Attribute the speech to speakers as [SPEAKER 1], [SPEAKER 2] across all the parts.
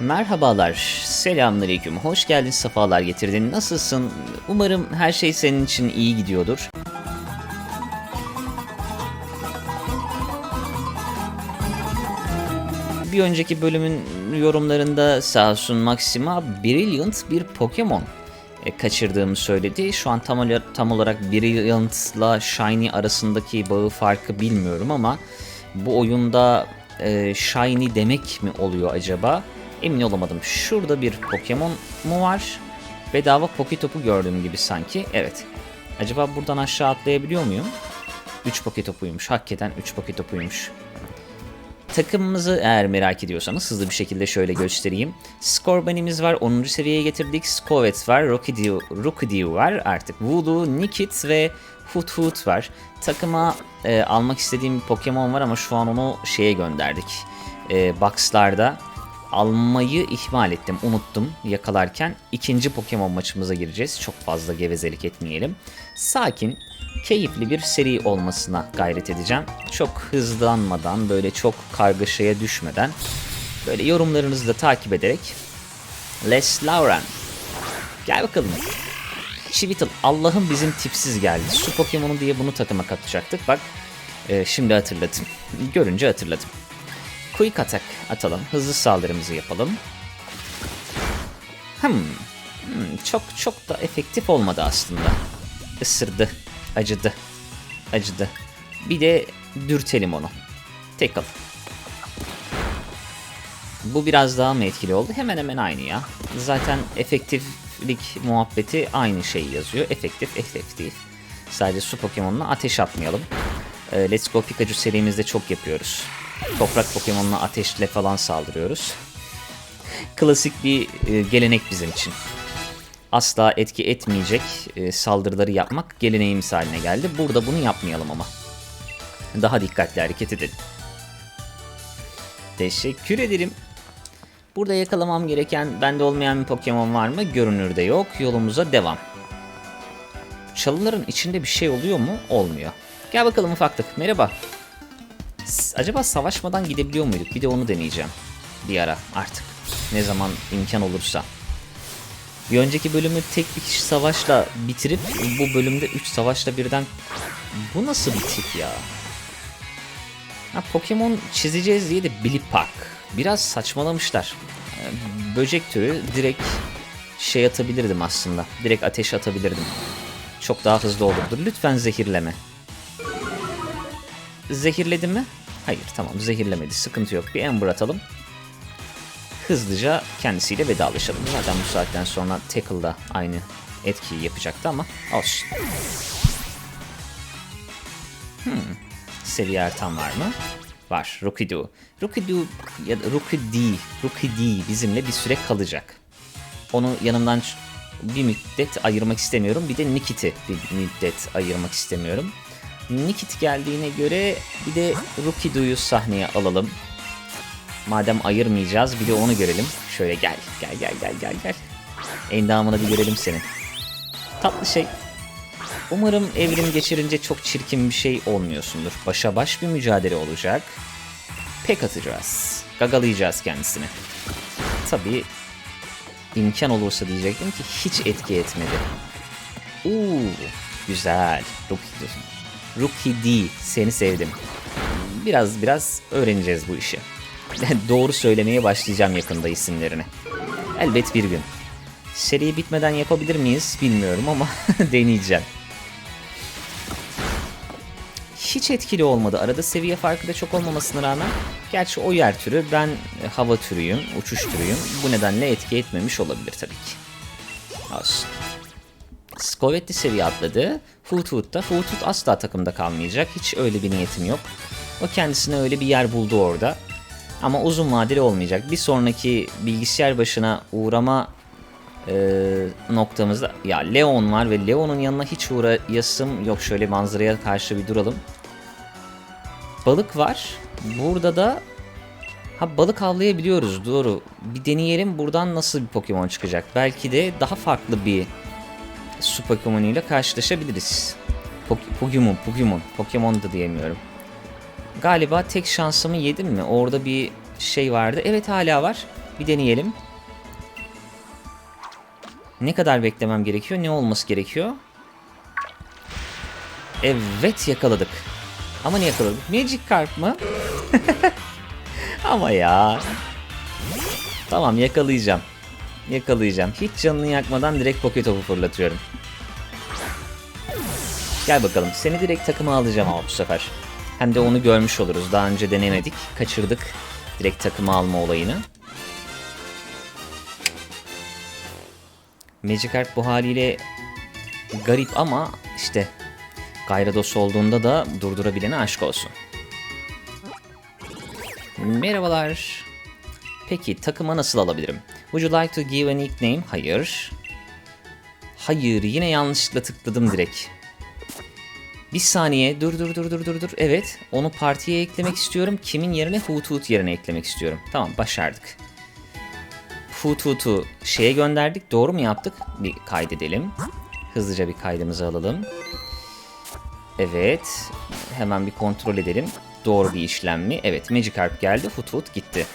[SPEAKER 1] Merhabalar, selamünaleyküm. Hoş geldin, sefalar getirdin. Nasılsın? Umarım her şey senin için iyi gidiyordur. Bir önceki bölümün yorumlarında sağ Maxima Brilliant bir Pokemon e, kaçırdığımı söyledi. Şu an tam, ola- tam olarak Brilliant'la Shiny arasındaki bağı farkı bilmiyorum ama bu oyunda e, Shiny demek mi oluyor acaba? Emin olamadım. Şurada bir Pokemon mu var? Bedava Poketop'u gördüğüm gibi sanki. Evet. Acaba buradan aşağı atlayabiliyor muyum? 3 Poketop'uymuş. Hakikaten 3 Poketop'uymuş. Takımımızı eğer merak ediyorsanız hızlı bir şekilde şöyle göstereyim. Scorbunny'miz var. 10. seviyeye getirdik. Scovet var. Rookidew, Rookidew var artık. Voodoo, Nickit ve Hoot Hoot var. Takıma e, almak istediğim bir Pokemon var ama şu an onu şeye gönderdik. E, Box'larda almayı ihmal ettim. Unuttum yakalarken. ikinci Pokemon maçımıza gireceğiz. Çok fazla gevezelik etmeyelim. Sakin, keyifli bir seri olmasına gayret edeceğim. Çok hızlanmadan, böyle çok kargaşaya düşmeden, böyle yorumlarınızı da takip ederek Les Lauren. Gel bakalım. Chivital Allah'ım bizim tipsiz geldi. Su Pokemon'u diye bunu takıma katacaktık. Bak e, şimdi hatırladım. Görünce hatırladım. Quick Attack atalım. Hızlı saldırımızı yapalım. Hmm. Hmm, Çok çok da efektif olmadı aslında. Isırdı. Acıdı. Acıdı. Bir de dürtelim onu. Tackle. Bu biraz daha mı etkili oldu? Hemen hemen aynı ya. Zaten efektiflik muhabbeti aynı şeyi yazıyor. Efektif, efektif. Sadece su Pokemon'una ateş atmayalım. Ee, Let's Go Pikachu serimizde çok yapıyoruz. Toprak Pokemon'una ateşle falan saldırıyoruz. Klasik bir e, gelenek bizim için asla etki etmeyecek e, saldırıları yapmak geleneğimiz haline geldi. Burada bunu yapmayalım ama. Daha dikkatli hareket edelim. Teşekkür ederim. Burada yakalamam gereken bende olmayan bir Pokemon var mı? Görünürde yok. Yolumuza devam. Çalıların içinde bir şey oluyor mu? Olmuyor. Gel bakalım ufaklık. Merhaba. Acaba savaşmadan gidebiliyor muyduk? Bir de onu deneyeceğim. Bir ara artık. Ne zaman imkan olursa. Bir önceki bölümü tek bir kişi savaşla bitirip bu bölümde 3 savaşla birden... Bu nasıl bir tip ya? Ha, Pokemon çizeceğiz diye de Bilipak. Biraz saçmalamışlar. Ee, Böcek türü direkt şey atabilirdim aslında. Direkt ateş atabilirdim. Çok daha hızlı olurdu. Lütfen zehirleme. Zehirledi mi? Hayır tamam zehirlemedi. Sıkıntı yok. Bir Ember atalım hızlıca kendisiyle vedalaşalım. Zaten bu saatten sonra Tackle da aynı etkiyi yapacaktı ama olsun. Hmm. Seviye artan var mı? Var. Rookido. Rookido ya da Rookidee, Rookidee bizimle bir süre kalacak. Onu yanımdan bir müddet ayırmak istemiyorum. Bir de Nikit'i bir müddet ayırmak istemiyorum. Nikit geldiğine göre bir de Rookido'yu sahneye alalım. Madem ayırmayacağız bir de onu görelim. Şöyle gel gel gel gel gel gel. Endamını bir görelim senin. Tatlı şey. Umarım evrim geçirince çok çirkin bir şey olmuyorsundur. Başa baş bir mücadele olacak. Pek atacağız. Gagalayacağız kendisini. Tabii imkan olursa diyecektim ki hiç etki etmedi. Uuu güzel. Rookie, Rookie D seni sevdim. Biraz biraz öğreneceğiz bu işi. Doğru söylemeye başlayacağım yakında isimlerini. Elbet bir gün. Seri bitmeden yapabilir miyiz bilmiyorum ama deneyeceğim. Hiç etkili olmadı. Arada seviye farkı da çok olmamasına rağmen. Gerçi o yer türü ben e, hava türüyüm, uçuş türüyüm. Bu nedenle etki etmemiş olabilir tabii ki. Olsun. Skovetli seviye atladı. Footwood'da. Footwood asla takımda kalmayacak. Hiç öyle bir niyetim yok. O kendisine öyle bir yer buldu orada. Ama uzun vadeli olmayacak. Bir sonraki bilgisayar başına uğrama e, noktamızda ya Leon var ve Leon'un yanına hiç uğrayasım yok. Şöyle manzaraya karşı bir duralım. Balık var. Burada da ha balık avlayabiliyoruz doğru. Bir deneyelim buradan nasıl bir Pokemon çıkacak. Belki de daha farklı bir su Pokemon'uyla karşılaşabiliriz. Pok- Pokemon, Pokemon, Pokemon da diyemiyorum. Galiba tek şansımı yedim mi? Orada bir şey vardı. Evet hala var. Bir deneyelim. Ne kadar beklemem gerekiyor? Ne olması gerekiyor? Evet yakaladık. Ama ne yakaladık? Magic Carp mı? Ama ya. Tamam yakalayacağım. Yakalayacağım. Hiç canını yakmadan direkt poke topu fırlatıyorum. Gel bakalım. Seni direkt takıma alacağım ama bu sefer. Hem de onu görmüş oluruz. Daha önce denemedik. Kaçırdık. Direkt takıma alma olayını. Magikarp bu haliyle garip ama işte Gyarados olduğunda da durdurabilene aşk olsun. Merhabalar. Peki takıma nasıl alabilirim? Would you like to give a nickname? Hayır. Hayır yine yanlışlıkla tıkladım direkt. Bir saniye dur dur dur dur dur dur. Evet onu partiye eklemek istiyorum. Kimin yerine Hoot yerine eklemek istiyorum. Tamam başardık. Hoot'u şeye gönderdik. Doğru mu yaptık? Bir kaydedelim. Hızlıca bir kaydımızı alalım. Evet. Hemen bir kontrol edelim. Doğru bir işlem mi? Evet Magikarp geldi. Hoot gitti.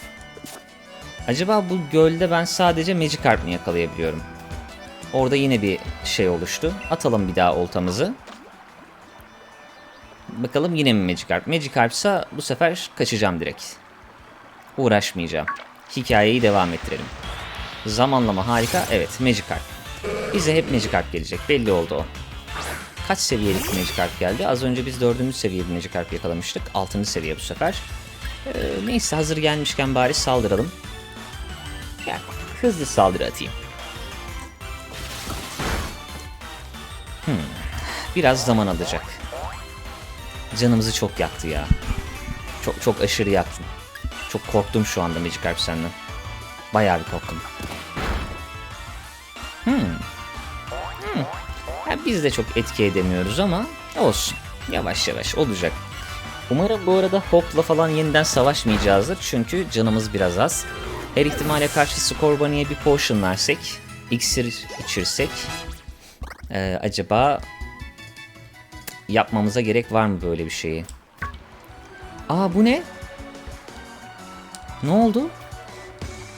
[SPEAKER 1] Acaba bu gölde ben sadece Magikarp mı yakalayabiliyorum? Orada yine bir şey oluştu. Atalım bir daha oltamızı. Bakalım yine mi Magikarp? Magikarp ise bu sefer kaçacağım direkt. Uğraşmayacağım. Hikayeyi devam ettirelim. Zamanlama harika. Evet Magikarp. Bize hep Magikarp gelecek. Belli oldu o. Kaç seviyelik Magikarp geldi? Az önce biz dördüncü seviye bir Magikarp yakalamıştık. Altıncı seviye bu sefer. Ee, neyse hazır gelmişken bari saldıralım. Gel. Hızlı saldırı atayım. Hmm. Biraz zaman alacak. Canımızı çok yaktı ya. Çok çok aşırı yaktın. Çok korktum şu anda Magikarp senden. Bayağı bir korktum. Hmm. Hmm. Ya biz de çok etki edemiyoruz ama olsun. Yavaş yavaş olacak. Umarım bu arada Hop'la falan yeniden savaşmayacağızdır. Çünkü canımız biraz az. Her ihtimale karşı Scorbunny'e bir potion versek, iksir içirsek ee, acaba yapmamıza gerek var mı böyle bir şeyi? Aa bu ne? Ne oldu?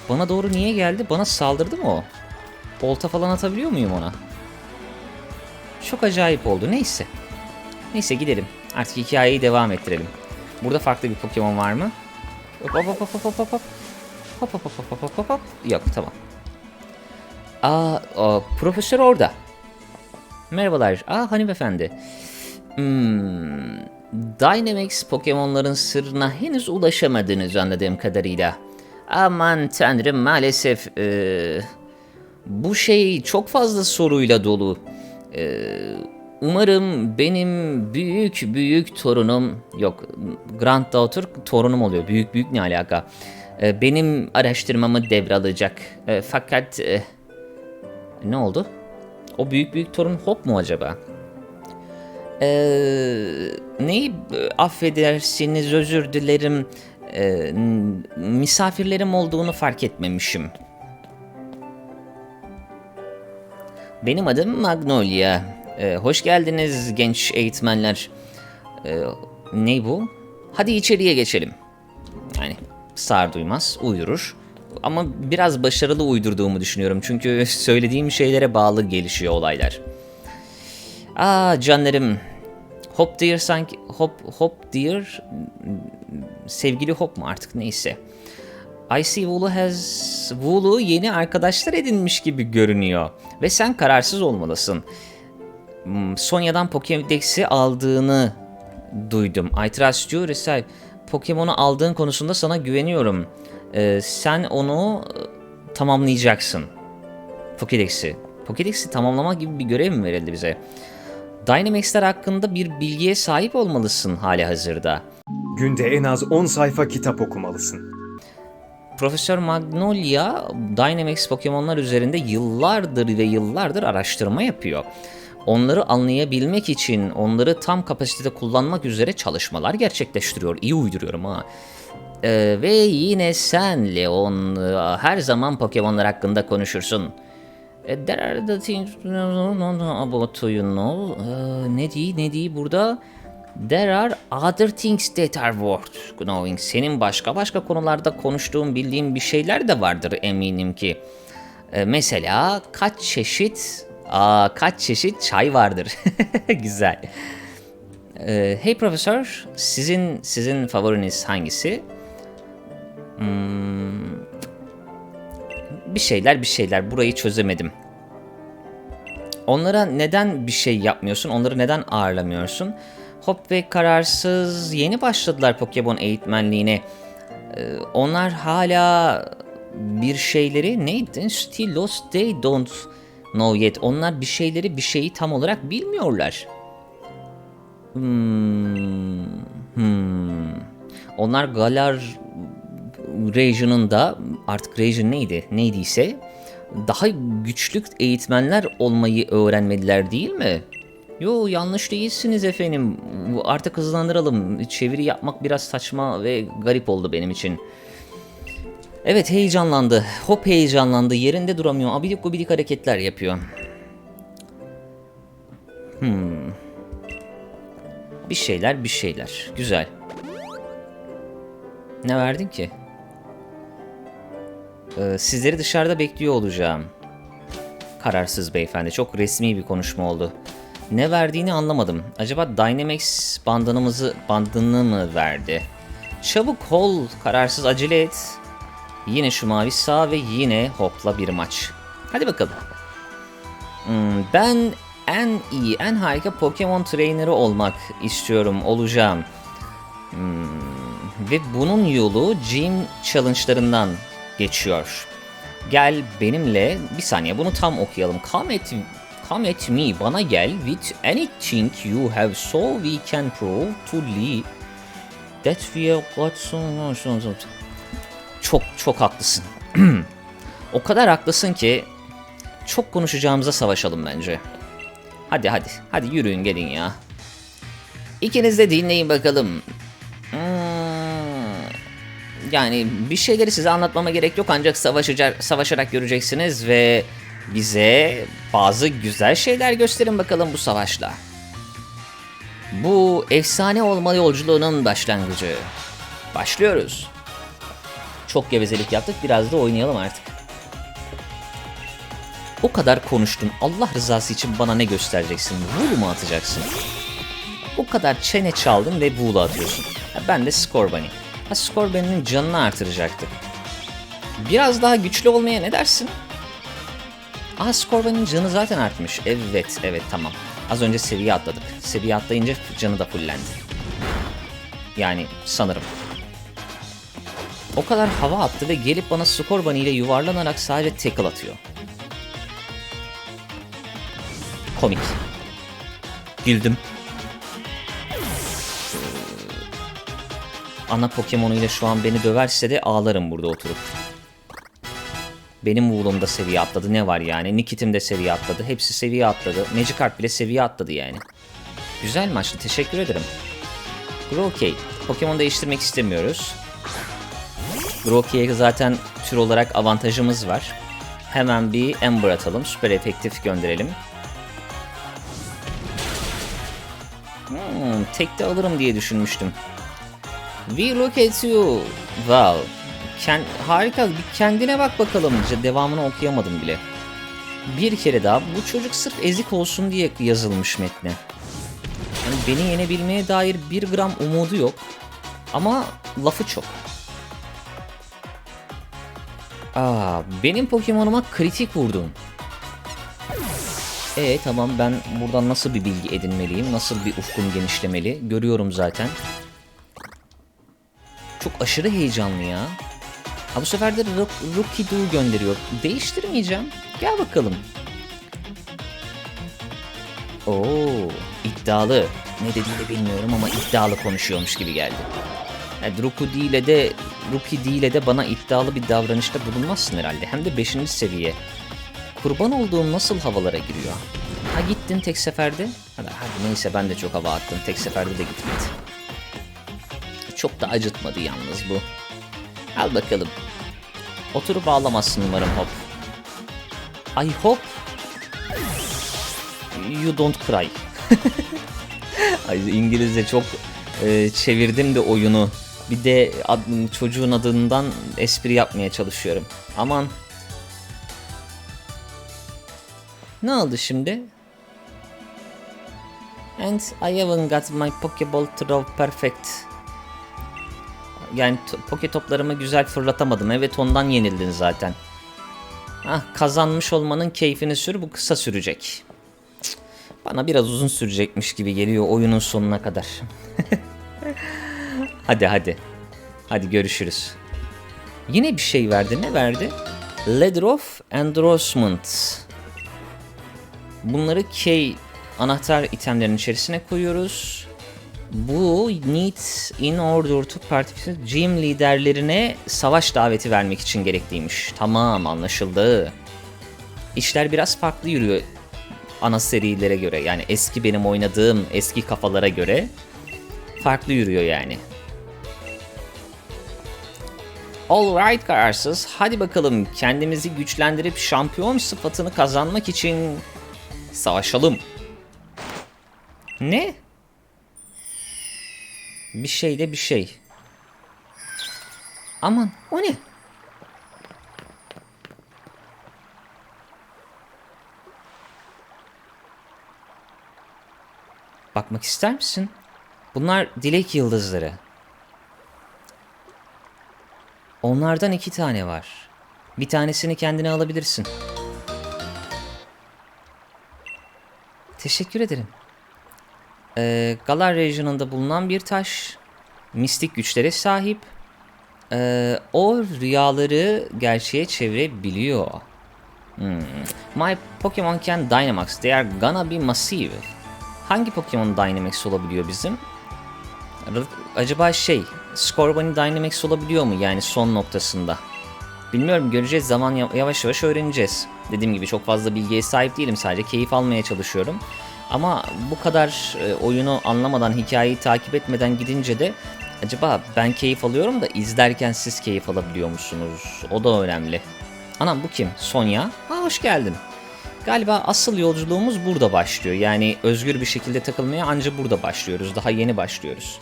[SPEAKER 1] Bana doğru niye geldi? Bana saldırdı mı o? Olta falan atabiliyor muyum ona? Çok acayip oldu. Neyse. Neyse gidelim. Artık hikayeyi devam ettirelim. Burada farklı bir Pokemon var mı? Hop hop hop hop hop hop hop. Hop hop hop hop hop hop. Yok tamam. Aa, o, profesör orada. Merhabalar. Aa hanımefendi. Hmm, Dynamax Pokemon'ların sırrına henüz ulaşamadınız anladığım kadarıyla. Aman tanrım maalesef eee, bu şey çok fazla soruyla dolu. Eee, umarım benim büyük büyük torunum yok Granddaughter torunum oluyor. Büyük büyük ne alaka? Eee, benim araştırmamı devralacak. Eee, fakat eee, ne oldu? O büyük büyük torun Hop mu acaba? Ee, neyi e, affedersiniz özür dilerim Ee, n- misafirlerim olduğunu fark etmemişim. Benim adım Magnolia. Ee, hoş geldiniz genç eğitmenler. Ee, ne bu? Hadi içeriye geçelim. Yani sağır duymaz, uyurur. Ama biraz başarılı uydurduğumu düşünüyorum. Çünkü söylediğim şeylere bağlı gelişiyor olaylar. Aa canlarım. Hop Deer sanki Hop Hop Deer sevgili Hop mu artık neyse. I see Wooloo has Wooloo yeni arkadaşlar edinmiş gibi görünüyor ve sen kararsız olmalısın. Hmm, Sonya'dan Pokédex'i aldığını duydum. I trust you Recep. Pokemon'u aldığın konusunda sana güveniyorum. Ee, sen onu e, tamamlayacaksın. Pokédex'i. Pokédex'i tamamlama gibi bir görev mi verildi bize? Dynamax'ler hakkında bir bilgiye sahip olmalısın hali hazırda.
[SPEAKER 2] Günde en az 10 sayfa kitap okumalısın.
[SPEAKER 1] Profesör Magnolia Dynamax Pokemon'lar üzerinde yıllardır ve yıllardır araştırma yapıyor. Onları anlayabilmek için onları tam kapasitede kullanmak üzere çalışmalar gerçekleştiriyor. İyi uyduruyorum ha. Ee, ve yine sen Leon her zaman Pokemon'lar hakkında konuşursun. E, There are the things about you know. Ee, ne diye ne diye burada? There are other things that are worth knowing. Senin başka başka konularda konuştuğun, bildiğin bir şeyler de vardır eminim ki. Ee, mesela kaç çeşit Aa, kaç çeşit çay vardır. Güzel. Ee, hey profesör, sizin sizin favoriniz hangisi? Hmm, bir şeyler bir şeyler burayı çözemedim. Onlara neden bir şey yapmıyorsun? Onları neden ağırlamıyorsun? Hop ve kararsız yeni başladılar Pokemon eğitmenliğine. Ee, onlar hala bir şeyleri neydi? Still lost they don't know yet. Onlar bir şeyleri bir şeyi tam olarak bilmiyorlar. Hmm, hmm. Onlar Galar Region'ın da artık Region neydi? Neydiyse daha güçlü eğitmenler olmayı öğrenmediler değil mi? Yo yanlış değilsiniz efendim. Artık hızlandıralım. Çeviri yapmak biraz saçma ve garip oldu benim için. Evet heyecanlandı. Hop heyecanlandı. Yerinde duramıyor. Abidik gubidik hareketler yapıyor. Hmm. Bir şeyler bir şeyler. Güzel. Ne verdin ki? Ee, sizleri dışarıda bekliyor olacağım. Kararsız beyefendi. Çok resmi bir konuşma oldu. Ne verdiğini anlamadım. Acaba Dynamax bandınımızı bandını mı verdi? Çabuk ol, kararsız acele et. Yine şu mavi sağ ve yine hopla bir maç. Hadi bakalım. Hmm, ben en iyi, en harika Pokemon trainerı olmak istiyorum, olacağım. Hmm, ve bunun yolu Gym Challenge'larından geçiyor. Gel benimle, bir saniye bunu tam okuyalım. Come at, come at me, bana gel with anything you have so we can prove to Lee that we have got some... Çok çok haklısın. o kadar haklısın ki çok konuşacağımıza savaşalım bence. Hadi hadi. Hadi yürüyün gelin ya. İkiniz de dinleyin bakalım. Hmm, yani bir şeyleri size anlatmama gerek yok ancak savaşacak, savaşarak göreceksiniz ve bize bazı güzel şeyler gösterin bakalım bu savaşla. Bu efsane olma yolculuğunun başlangıcı. Başlıyoruz. Çok gevezelik yaptık biraz da oynayalım artık. O kadar konuştun. Allah rızası için bana ne göstereceksin? Wool mu atacaksın? O kadar çene çaldın ve Wool'u atıyorsun. Ha, ben de Scorbunny. Ha Scorbunny'nin canını artıracaktık. Biraz daha güçlü olmaya ne dersin? Aa Scorbunny'nin canı zaten artmış. Evet, evet tamam. Az önce seviye atladık. Seviye atlayınca canı da fullendi. Yani sanırım. O kadar hava attı ve gelip bana Scorbunny ile yuvarlanarak sadece tackle atıyor. Komik. Güldüm. Ana Pokemon'uyla şu an beni döverse de ağlarım burada oturup. Benim Wool'um da seviye atladı. Ne var yani? Nikit'im de seviye atladı. Hepsi seviye atladı. Magikarp bile seviye atladı yani. Güzel maçtı. Teşekkür ederim. Grokey. Pokemon değiştirmek istemiyoruz. Grokey'e zaten tür olarak avantajımız var. Hemen bir Ember atalım. Süper efektif gönderelim. Hmm, tek de alırım diye düşünmüştüm. We look at you. Wow. Ken, harika. Bir kendine bak bakalım. Devamını okuyamadım bile. Bir kere daha bu çocuk sırf ezik olsun diye yazılmış metne. Yani beni yenebilmeye dair bir gram umudu yok. Ama lafı çok. Aa, benim Pokemon'uma kritik vurdun. E tamam ben buradan nasıl bir bilgi edinmeliyim? Nasıl bir ufkum genişlemeli? Görüyorum zaten. Çok aşırı heyecanlı ya. Ha bu sefer de Doo gönderiyor. Değiştirmeyeceğim. Gel bakalım. Oo, iddialı. Ne dediğini bilmiyorum ama iddialı konuşuyormuş gibi geldi. Yani Rookie ile de Rookie ile de bana iddialı bir davranışta bulunmazsın herhalde. Hem de 5. seviye. Kurban olduğum nasıl havalara giriyor? Ha gittin tek seferde. Hadi, hadi neyse ben de çok hava attım. Tek seferde de gitmedi. Çok da acıtmadı yalnız bu. Al bakalım. Oturup ağlamazsın umarım Hop. I hope you don't cry. Ay, İngilizce çok e, çevirdim de oyunu. Bir de ad- çocuğun adından espri yapmaya çalışıyorum. Aman. Ne oldu şimdi? And I haven't got my Pokeball throw perfect. Yani poke toplarımı güzel fırlatamadım. Evet ondan yenildin zaten. Ah kazanmış olmanın keyfini sür bu kısa sürecek. Bana biraz uzun sürecekmiş gibi geliyor oyunun sonuna kadar. hadi hadi. Hadi görüşürüz. Yine bir şey verdi. Ne verdi? Letter of Endorsement. Bunları K anahtar itemlerin içerisine koyuyoruz. Bu needs in order to participate gym liderlerine savaş daveti vermek için gerekliymiş. Tamam anlaşıldı. İşler biraz farklı yürüyor ana serilere göre. Yani eski benim oynadığım eski kafalara göre farklı yürüyor yani. Alright kararsız. Hadi bakalım kendimizi güçlendirip şampiyon sıfatını kazanmak için savaşalım. Ne? Bir şey de bir şey. Aman o ne? Bakmak ister misin? Bunlar dilek yıldızları. Onlardan iki tane var. Bir tanesini kendine alabilirsin. Teşekkür ederim. Ee, Galar Region'ında bulunan bir taş. Mistik güçlere sahip. Ee, o rüyaları gerçeğe çevirebiliyor. Hmm. My Pokemon can Dynamax. They are gonna be massive. Hangi Pokemon Dynamax olabiliyor bizim? Acaba şey, Scorbunny Dynamax olabiliyor mu yani son noktasında? Bilmiyorum göreceğiz zaman ya- yavaş yavaş öğreneceğiz. Dediğim gibi çok fazla bilgiye sahip değilim sadece keyif almaya çalışıyorum. Ama bu kadar e, oyunu anlamadan, hikayeyi takip etmeden gidince de acaba ben keyif alıyorum da izlerken siz keyif alabiliyor musunuz? O da önemli. Anam bu kim? Sonya. Ha hoş geldin. Galiba asıl yolculuğumuz burada başlıyor. Yani özgür bir şekilde takılmaya anca burada başlıyoruz. Daha yeni başlıyoruz.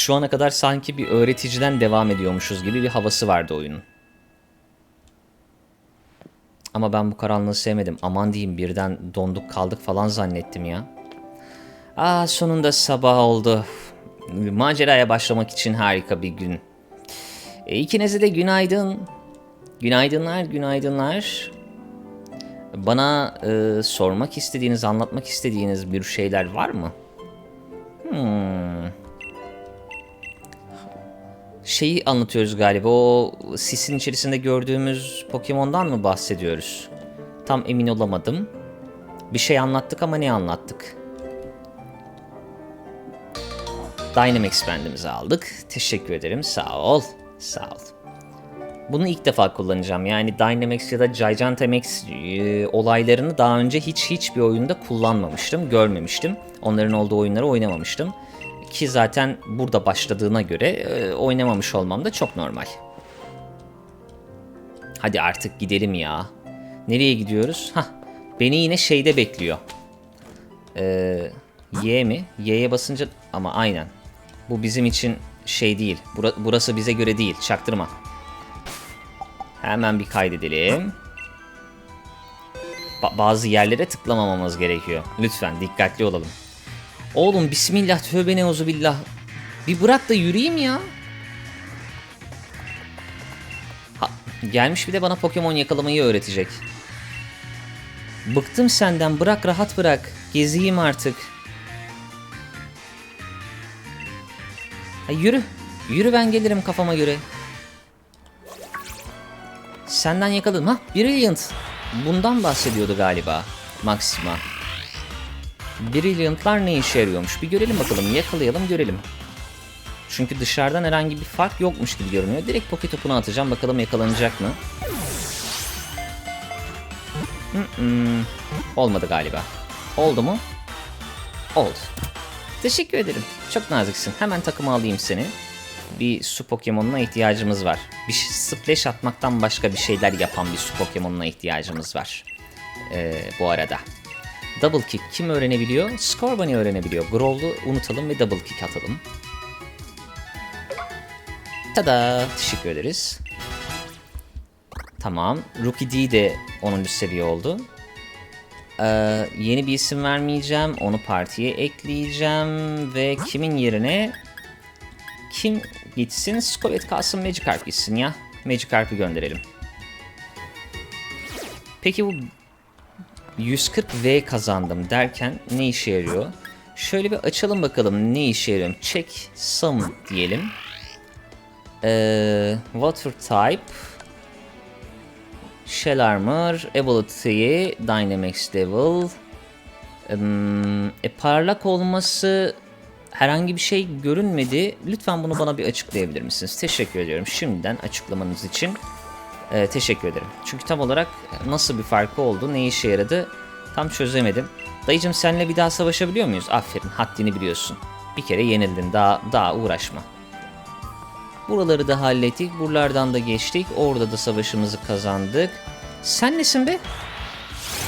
[SPEAKER 1] Şu ana kadar sanki bir öğreticiden devam ediyormuşuz gibi bir havası vardı oyunun. Ama ben bu karanlığı sevmedim. Aman diyeyim birden donduk kaldık falan zannettim ya. Aa sonunda sabah oldu. Maceraya başlamak için harika bir gün. E, ikinize de günaydın. Günaydınlar, günaydınlar. Bana e, sormak istediğiniz, anlatmak istediğiniz bir şeyler var mı? Hmm. Şeyi anlatıyoruz galiba. O sisin içerisinde gördüğümüz Pokemon'dan mı bahsediyoruz? Tam emin olamadım. Bir şey anlattık ama ne anlattık? Dynamax Band'imizi aldık. Teşekkür ederim. Sağ ol. Sağ ol. Bunu ilk defa kullanacağım. Yani Dynamax ya da Gigantamax e, olaylarını daha önce hiç hiçbir oyunda kullanmamıştım, görmemiştim. Onların olduğu oyunları oynamamıştım. Ki zaten burada başladığına göre e, oynamamış olmam da çok normal. Hadi artık gidelim ya. Nereye gidiyoruz? Hah, beni yine şeyde bekliyor. Ee, Y mi? Y'ye basınca ama aynen. Bu bizim için şey değil. Bura- burası bize göre değil. Çaktırma. Hemen bir kaydedelim. Ba- bazı yerlere tıklamamamız gerekiyor. Lütfen dikkatli olalım. Oğlum bismillah tövbe neuzu billah. Bir bırak da yürüyeyim ya. Ha, gelmiş bir de bana Pokemon yakalamayı öğretecek. Bıktım senden bırak rahat bırak. Gezeyim artık. Ha, yürü. Yürü ben gelirim kafama göre. Senden yakaladım. Ha Brilliant. Bundan bahsediyordu galiba. Maxima. Brilliant'lar ne işe yarıyormuş? Bir görelim bakalım. Yakalayalım görelim. Çünkü dışarıdan herhangi bir fark yokmuş gibi görünüyor. Direkt poke topunu atacağım. Bakalım yakalanacak mı? Mm-mm. Olmadı galiba. Oldu mu? Oldu. Teşekkür ederim. Çok naziksin. Hemen takıma alayım seni. Bir su Pokemon'una ihtiyacımız var. Bir splash atmaktan başka bir şeyler yapan bir su Pokemon'una ihtiyacımız var. Ee, bu arada. Double kick kim öğrenebiliyor? Scorbunny öğrenebiliyor. Growl'u unutalım ve double kick atalım. Tada! Teşekkür ederiz. Tamam. Rookie D de 10. seviye oldu. Ee, yeni bir isim vermeyeceğim. Onu partiye ekleyeceğim. Ve kimin yerine kim gitsin? Skovet kalsın Magikarp gitsin ya. Magikarp'ı gönderelim. Peki bu 140V kazandım derken ne işe yarıyor? Şöyle bir açalım bakalım ne işe yarıyor. Check some diyelim. Ee, water type Shell Armor, Ability, Dynamax Level. Hmm, e, parlak olması herhangi bir şey görünmedi. Lütfen bunu bana bir açıklayabilir misiniz? Teşekkür ediyorum şimdiden açıklamanız için. Ee, teşekkür ederim. Çünkü tam olarak nasıl bir farkı oldu, ne işe yaradı tam çözemedim. Dayıcım seninle bir daha savaşabiliyor muyuz? Aferin, haddini biliyorsun. Bir kere yenildin, daha daha uğraşma. Buraları da hallettik. Buralardan da geçtik. Orada da savaşımızı kazandık. Sen nesin be?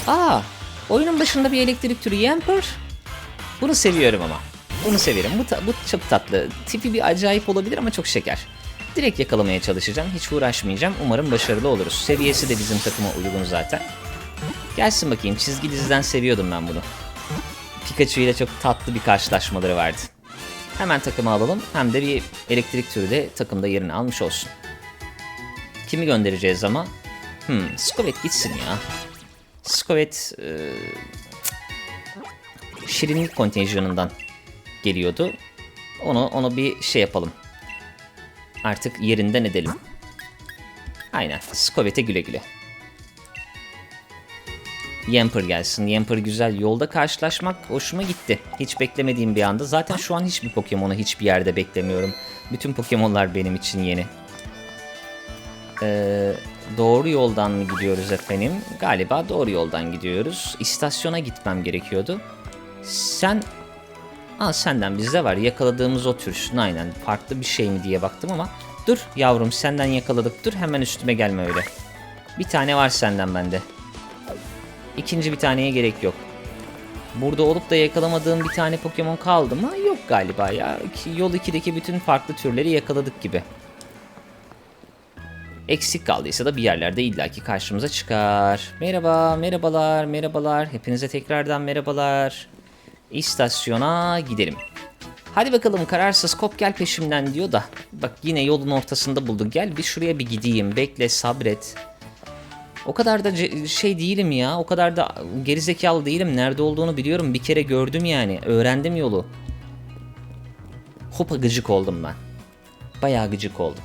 [SPEAKER 1] Aa, oyunun başında bir elektrik türü Yamper. Bunu seviyorum ama. Bunu severim. Bu, ta- bu çok tatlı. Tipi bir acayip olabilir ama çok şeker. Direkt yakalamaya çalışacağım. Hiç uğraşmayacağım. Umarım başarılı oluruz. Seviyesi de bizim takıma uygun zaten. Gelsin bakayım. Çizgi diziden seviyordum ben bunu. Pikachu ile çok tatlı bir karşılaşmaları vardı. Hemen takımı alalım. Hem de bir elektrik türü de takımda yerini almış olsun. Kimi göndereceğiz ama? Hmm, Skovet gitsin ya. Skovet e, şirinlik kontenjanından geliyordu. Onu onu bir şey yapalım. Artık yerinden edelim. Aynen. Skovet'e güle güle. Yamper gelsin. Yamper güzel. Yolda karşılaşmak hoşuma gitti. Hiç beklemediğim bir anda. Zaten şu an hiçbir Pokemon'u hiçbir yerde beklemiyorum. Bütün Pokemon'lar benim için yeni. Ee, doğru yoldan mı gidiyoruz efendim? Galiba doğru yoldan gidiyoruz. İstasyona gitmem gerekiyordu. Sen... Aa senden bizde var. Yakaladığımız o tür. Aynen. Farklı bir şey mi diye baktım ama... Dur yavrum senden yakaladık. Dur hemen üstüme gelme öyle. Bir tane var senden bende. İkinci bir taneye gerek yok. Burada olup da yakalamadığım bir tane Pokemon kaldı mı? Yok galiba ya. Yol 2'deki bütün farklı türleri yakaladık gibi. Eksik kaldıysa da bir yerlerde illaki karşımıza çıkar. Merhaba, merhabalar, merhabalar. Hepinize tekrardan merhabalar. İstasyona gidelim. Hadi bakalım kararsız kop gel peşimden diyor da. Bak yine yolun ortasında bulduk. Gel bir şuraya bir gideyim. Bekle sabret. O kadar da şey değilim ya. O kadar da gerizekalı değilim. Nerede olduğunu biliyorum. Bir kere gördüm yani. Öğrendim yolu. Hopa gıcık oldum ben. Bayağı gıcık oldum.